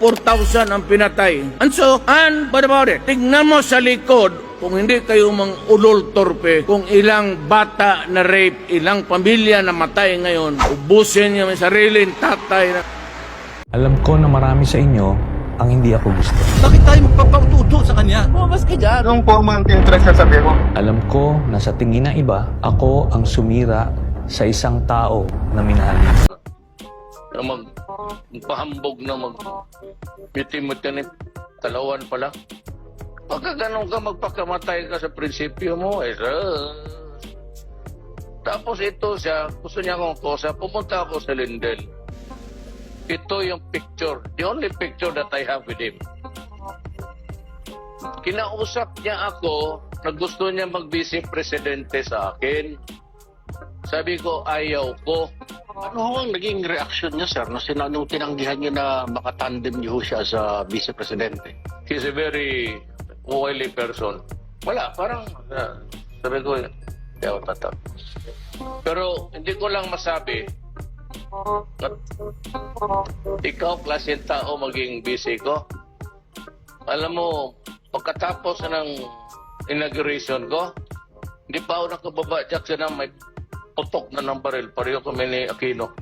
4,000 ang pinatay. And so, and what about it? Tignan mo sa likod, kung hindi kayo mang ulol torpe, kung ilang bata na rape, ilang pamilya na matay ngayon, ubusin niyo ang sarili tatay na Alam ko na marami sa inyo ang hindi ako gusto. Bakit tayo magpapaututo sa kanya? Bumas ka dyan. Anong forma ang interest sa sabi mo? Alam ko na sa tingin ng iba, ako ang sumira sa isang tao na minahal. Na mag magpahambog na mag mitimot ka ni talawan pala. Pagka ganun ka, magpakamatay ka sa prinsipyo mo, eh, sir. Tapos ito siya, gusto niya akong kosa, pumunta ako sa Lindel. Ito yung picture, the only picture that I have with him. Kinausap niya ako na gusto niya mag-vice presidente sa akin. Sabi ko, ayaw ko. Ano ho ang naging reaksyon niya, sir, nung, sina- nung tinanggihan niyo na makatandem niyo siya sa Vice Presidente? He's a very oily person. Wala, parang uh, sabi ko, hindi ako tatak. Pero hindi ko lang masabi na ikaw klase tao maging busy ko. Alam mo, pagkatapos ng inauguration ko, hindi pa ako nakababa Jackson na may putok na ng baril. Pareho kami ni Aquino.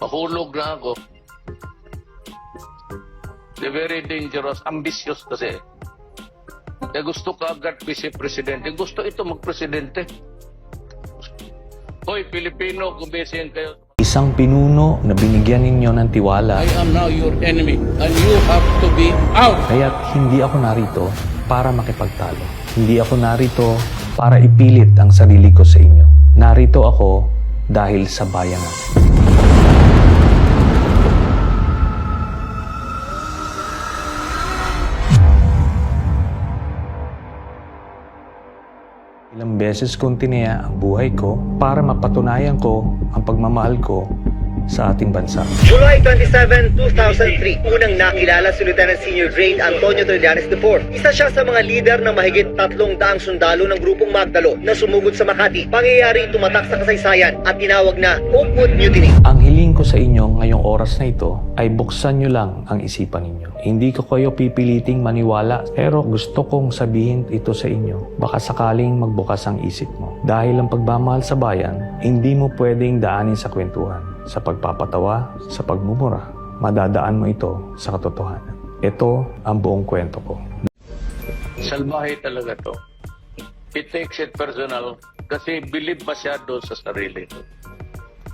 Mahulog na ako. They're very dangerous, ambitious kasi. Kaya gusto ka agad vice presidente. Gusto ito magpresidente. Hoy, Pilipino, gumising kayo. Isang pinuno na binigyan ninyo ng tiwala. I am now your enemy and you have to be out. Kaya't hindi ako narito para makipagtalo. Hindi ako narito para ipilit ang sarili ko sa inyo. Narito ako dahil sa bayan natin. Ilang beses kong tinaya ang buhay ko para mapatunayan ko ang pagmamahal ko sa ating bansa. July 27, 2003, unang nakilala si Lieutenant Senior Grade Antonio Trillanes IV. Isa siya sa mga lider ng mahigit tatlong daang sundalo ng grupong Magdalo na sumugod sa Makati. Pangyayari tumatak sa kasaysayan at tinawag na Oakwood Mutiny. Ang hiling ko sa inyo ngayong oras na ito ay buksan nyo lang ang isipan ninyo. Hindi ko kayo pipiliting maniwala pero gusto kong sabihin ito sa inyo. Baka sakaling magbukas ang isip mo. Dahil ang pagmamahal sa bayan, hindi mo pwedeng daanin sa kwentuhan, sa pagpapatawa, sa pagmumura. Madadaan mo ito sa katotohanan. Ito ang buong kwento ko. Salbahe talaga to. He takes it personal kasi believe masyado sa sarili.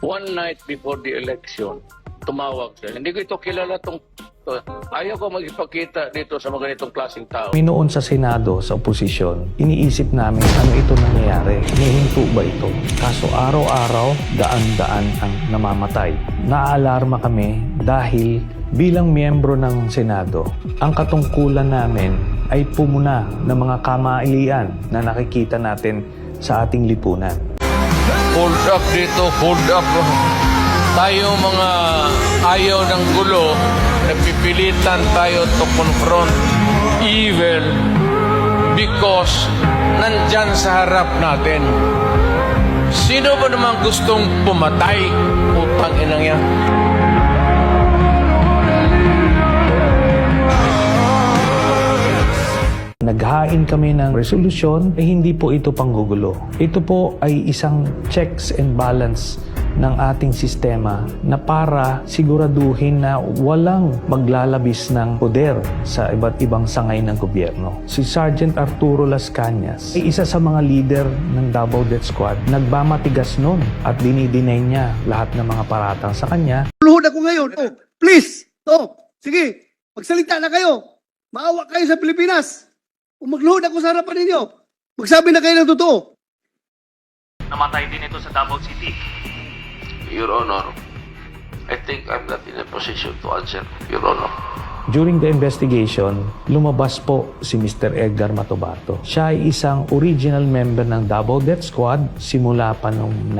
One night before the election, tumawag siya. Hindi ko ito kilala tong to. Ayaw ko magipakita dito sa mga ganitong klaseng tao. Noon sa Senado, sa oposisyon, iniisip namin ano ito nangyayari. Hinihinto ba ito? Kaso araw-araw, daan-daan ang namamatay. Naaalarma kami dahil bilang miyembro ng Senado, ang katungkulan namin ay pumuna ng mga kamailian na nakikita natin sa ating lipunan. Hold up dito, hold up. Tayo mga ayaw ng gulo, napipilitan tayo to confront evil because nandyan sa harap natin. Sino ba naman gustong pumatay? Utang inang yan. Naghain kami ng resolusyon, eh hindi po ito panggugulo. Ito po ay isang checks and balance ng ating sistema na para siguraduhin na walang maglalabis ng poder sa iba't ibang sangay ng gobyerno. Si Sergeant Arturo Las Cañas ay isa sa mga leader ng Davao Death Squad. Nagbamatigas nun at dinidinay niya lahat ng mga paratang sa kanya Luhod ako ngayon. Oh, please. Oh, sige. Magsalita na kayo. Maawa kayo sa Pilipinas. Kung magluhod ako sa harapan ninyo, magsabi na kayo ng totoo. Namatay din ito sa Davao City. Your Honor, I think I'm not in a position to answer, Your Honor. During the investigation, lumabas po si Mr. Edgar Matobato. Siya ay isang original member ng Davao Death Squad simula pa noong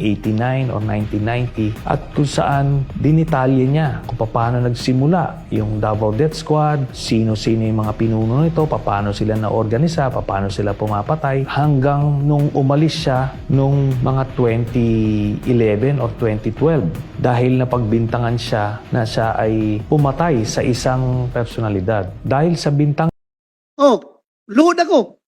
1989 or 1990 at kung saan dinitalye niya kung paano nagsimula yung Davao Death Squad, sino-sino yung mga pinuno nito, paano sila na-organisa, paano sila pumapatay hanggang nung umalis siya nung mga 2011 or 2012 dahil napagbintangan siya na siya ay pumatay sa isang personalidad. Dahil sa bintang Oh, luhod ako.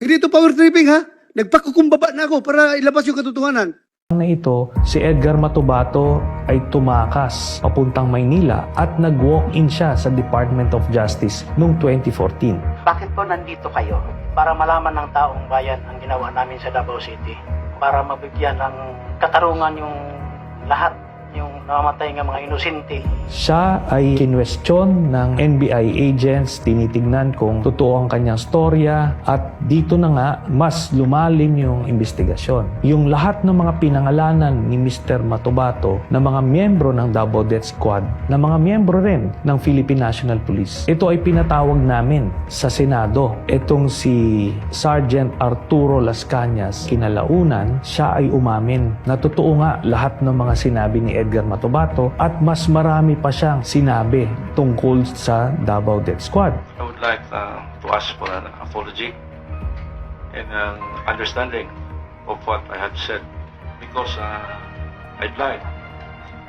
Hindi ito power tripping ha. Nagpakukumbaba na ako para ilabas yung katotohanan. na ito, si Edgar Matubato ay tumakas papuntang Maynila at nag-walk-in siya sa Department of Justice noong 2014. Bakit po nandito kayo? Para malaman ng taong bayan ang ginawa namin sa Davao City. Para mabigyan ng katarungan yung lahat, yung namamatay ng mga inosente. Siya ay kinwestiyon ng NBI agents, tinitignan kung totoo ang kanyang storya at dito na nga mas lumalim yung investigasyon. Yung lahat ng mga pinangalanan ni Mr. Matubato na mga miyembro ng Davao Death Squad na mga miyembro rin ng Philippine National Police. Ito ay pinatawag namin sa Senado. Itong si Sergeant Arturo Las Cañas, kinalaunan, siya ay umamin na totoo nga lahat ng mga sinabi ni Edgar Matubato at mas marami pa siyang sinabi tungkol sa Davao Death Squad. I would like uh, to ask for an apology and an understanding of what I have said because uh, I'd like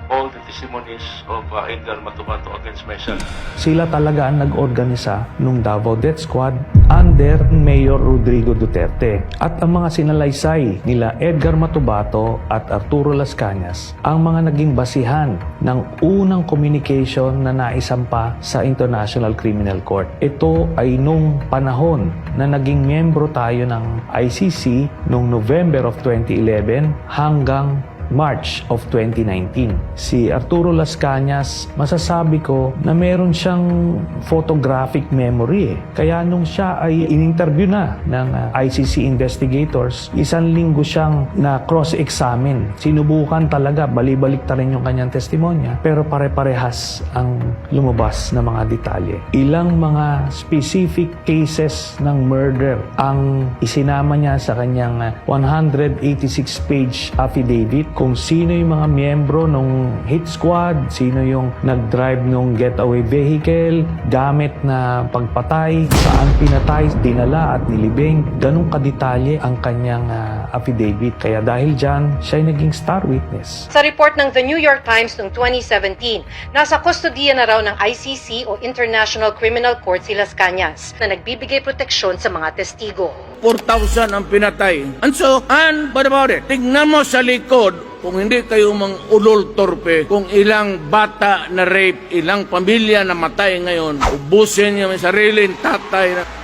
all the testimonies of uh, Edgar Matubato against myself Sila talaga ang nag-organisa nung Davao Death Squad under Mayor Rodrigo Duterte. At ang mga sinalaysay nila Edgar Matubato at Arturo Las Cañas ang mga naging basihan ng unang communication na naisampa sa International Criminal Court. Ito ay nung panahon na naging miyembro tayo ng ICC noong November of 2011 hanggang March of 2019. Si Arturo Las Cañas, masasabi ko na meron siyang photographic memory eh. Kaya nung siya ay in-interview na ng uh, ICC investigators, isang linggo siyang na cross-examine. Sinubukan talaga, balibalik ta rin yung kanyang testimonya, pero pare-parehas ang lumabas na mga detalye. Ilang mga specific cases ng murder ang isinama niya sa kanyang uh, 186-page affidavit kung sino yung mga miyembro ng hit squad, sino yung nag-drive ng getaway vehicle, gamit na pagpatay, saan pinatay, dinala at nilibing. Ganong kadetalye ang kanyang ah, affidavit. Kaya dahil dyan, siya ay naging star witness. Sa report ng The New York Times noong 2017, nasa kustodiya na raw ng ICC o International Criminal Court si Las Cañas na nagbibigay proteksyon sa mga testigo. 4,000 ang pinatay. And so, and what about it? Tignan mo sa likod, kung hindi kayo mang ulol torpe, kung ilang bata na rape, ilang pamilya na matay ngayon, ubusin niyo yung sarili, tatay na...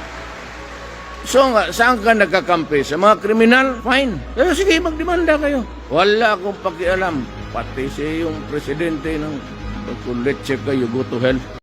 So nga, saan ka nagkakampi? Sa mga kriminal? Fine. Pero sige, magdemanda kayo. Wala akong pakialam. Pati si yung presidente ng kung let's check kayo, go to hell.